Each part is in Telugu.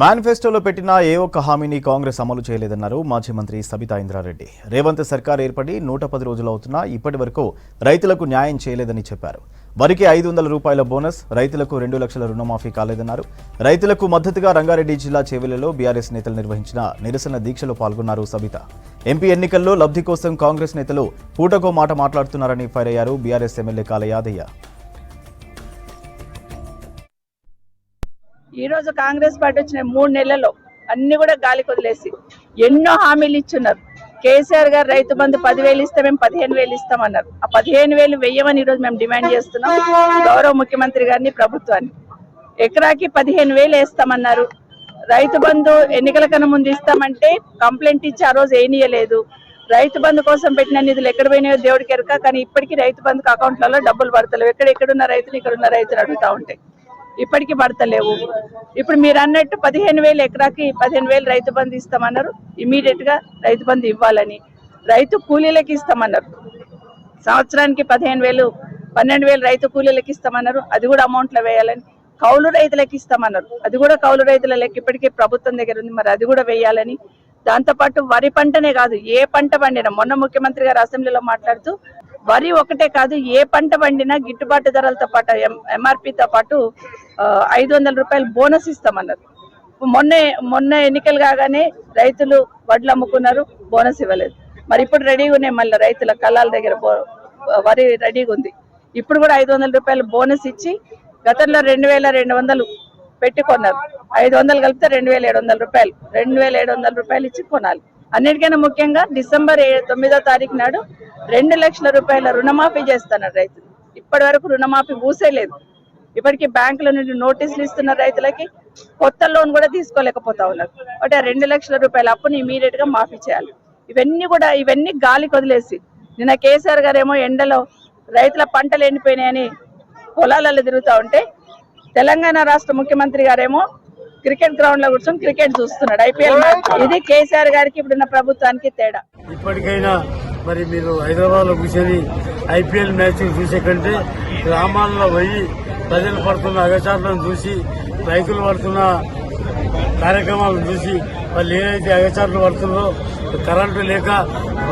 మేనిఫెస్టోలో పెట్టిన ఏ ఒక్క హామీని కాంగ్రెస్ అమలు చేయలేదన్నారు మాజీ మంత్రి సబితా ఇంద్రారెడ్డి. రేవంత్ సర్కార్ ఏర్పడి నూట పది రోజులు అవుతున్నా ఇప్పటి వరకు రైతులకు న్యాయం చేయలేదని చెప్పారు. వరికి ఐదు వందల రూపాయల బోనస్ రైతులకు రెండు లక్షల రుణమాఫీ కాలేదన్నారు. రైతులకు మద్దతుగా రంగారెడ్డి జిల్లా చేవెళ్ళలో బీఆర్ఎస్ నేతలు నిర్వహించిన నిరసన దీక్షలో పాల్గొన్నారు సబిత. ఎంపీ ఎన్నికల్లో లబ్ధి కోసం కాంగ్రెస్ నేతలు పూటకో మాట మాట్లాడుతున్నారని ఫైర్ అయ్యారు బీఆర్ఎస్ ఎమ్మెల్యే కాల యాదయ్య రోజు కాంగ్రెస్ పార్టీ వచ్చిన మూడు నెలల్లో అన్ని కూడా గాలి కొదిలేసి ఎన్నో హామీలు ఇచ్చున్నారు. కేసీఆర్ గారు రైతు బంధు పదివేలు ఇస్తే మేము పదిహేను వేలు ఇస్తామన్నారు. ఆ పదిహేను వేలు వెయ్యమని ఈరోజు రోజు మేము డిమాండ్ చేస్తున్నాం గౌరవ ముఖ్యమంత్రి గారిని ప్రభుత్వాన్ని. ఎకరాకి పదిహేను వేలు వేస్తామన్నారు. రైతు బంధు ఎన్నికల కన్నా ముందు ఇస్తామంటే కంప్లైంట్ ఇచ్చి ఆ రోజు ఏనియలేదు. రైతు బంధు కోసం పెట్టిన నిధులు ఎక్కడ పోయినాయో దేవుడికి ఎరక కానీ ఇప్పటికీ రైతు బంధుకు అకౌంట్లలో డబ్బులు పడతలేవు. ఎక్కడ ఎక్కడున్న రైతులు ఇక్కడ ఉన్న రైతులు అడుగుతా ఉంటాయి ఇప్పటికీ పడతలేవు. ఇప్పుడు మీరు అన్నట్టు పదిహేను వేలు ఎకరాకి పదిహేను వేలు రైతు బంధు ఇస్తామన్నారు. ఇమీడియట్గా రైతు బంధు ఇవ్వాలని. రైతు కూలీలకి ఇస్తామన్నారు. సంవత్సరానికి పదిహేను వేలు పన్నెండు వేలు రైతు కూలీలకి ఇస్తామన్నారు. అది కూడా అమౌంట్లో వేయాలని. కౌలు రైతులకు ఇస్తామన్నారు. అది కూడా కౌలు రైతుల లెక్క ఇప్పటికే ప్రభుత్వం దగ్గర ఉంది. మరి అది కూడా వేయాలని. దాంతోపాటు వరి పంటనే కాదు ఏ పంట పండినా మొన్న ముఖ్యమంత్రి గారు అసెంబ్లీలో మాట్లాడుతూ వరి ఒకటే కాదు ఏ పంట పండినా గిట్టుబాటు ధరలతో పాటు ఎంఆర్పితో పాటు ఐదు వందల రూపాయలు బోనస్ ఇస్తామన్నారు. మొన్న మొన్న ఎన్నికలు కాగానే రైతులు వడ్లు అమ్ముకున్నారు బోనస్ ఇవ్వలేదు. మరి ఇప్పుడు రెడీగా ఉన్నాయి మళ్ళీ రైతుల కళ్ళాల దగ్గర బో- వరి రెడీగా ఉంది. ఇప్పుడు కూడా ఐదు వందల రూపాయలు బోనస్ ఇచ్చి గతంలో రెండు వేల రెండు వందలు పెట్టి కొన్నారు. ఐదు వందలు కలిపితే రెండు వేల ఏడు వందల రూపాయలు రెండు వేల ఏడు వందల రూపాయలు ఇచ్చి కొనాలి. అన్నిటికైనా ముఖ్యంగా డిసెంబర్ తొమ్మిదో తారీఖు నాడు రెండు లక్షల రూపాయల రుణమాఫీ చేస్తున్నారు రైతులు. ఇప్పటి వరకు రుణమాఫీ ఊసేలేదు ఇప్పటికీ బ్యాంకుల నుండి నోటీసులు ఇస్తున్న రైతులకి. కొత్త లోన్ కూడా తీసుకోలేకపోతా ఉన్నారు. అంటే ఆ రెండు లక్షల రూపాయల అప్పుని ఇమీడియట్గా మాఫీ చేయాలి. ఇవన్నీ కూడా ఇవన్నీ గాలికి వదిలేసి నిన్న కేసీఆర్ గారేమో ఎండలో రైతుల పంటలు ఎండిపోయినాయని పొలాలలో తిరుగుతూ ఉంటే తెలంగాణ రాష్ట్ర ముఖ్యమంత్రి గారేమో క్రికెట్ గ్రౌండ్లో కూర్చొని క్రికెట్ చూస్తున్నాడు. ఐపీఎల్ ఇది కేసీఆర్ గారికి ఇప్పుడున్న ప్రభుత్వానికి తేడా. ఇప్పటికైనా మరి మీరు హైదరాబాద్లో కూర్చొని ఐపీఎల్ మ్యాచ్ చూసే కంటే గ్రామాల్లో పోయి ప్రజలు పడుతున్న అగచాట్లను చూసి రైతులు పడుతున్న కార్యక్రమాలను చూసి వాళ్ళు ఏదైతే అగచాట్లు పడుతుందో కరెంటు లేక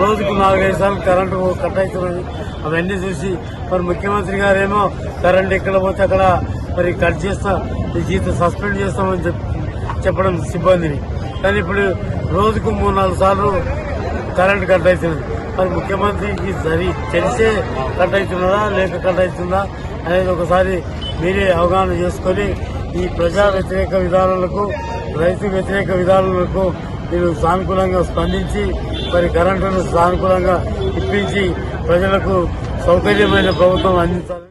రోజుకు నాలుగైదు సార్లు కరెంటు కట్ అవుతున్నది. అవన్నీ చూసి మరి ముఖ్యమంత్రి గారేమో కరెంట్ ఎక్కడ పోతే అక్కడ మరి కట్ చేస్తా ఈ జీతం సస్పెండ్ చేస్తామని చెప్పడం సిబ్బందిని. కానీ ఇప్పుడు రోజుకు మూడు నాలుగు సార్లు కరెంట్ కట్ అవుతుంది మరి ముఖ్యమంత్రికి సరి తెలిసే కట్ అవుతున్నదా లేక కట్ అవుతుందా అనేది ఒకసారి మీరే అవగాహన చేసుకొని ఈ ప్రజా వ్యతిరేక విధానాలకు రైతు వ్యతిరేక విధానాలకు మీరు సానుకూలంగా స్పందించి మరి కరెంటును సానుకూలంగా ఇప్పించి ప్రజలకు సౌకర్యమైన ప్రభుత్వం అందించాలి.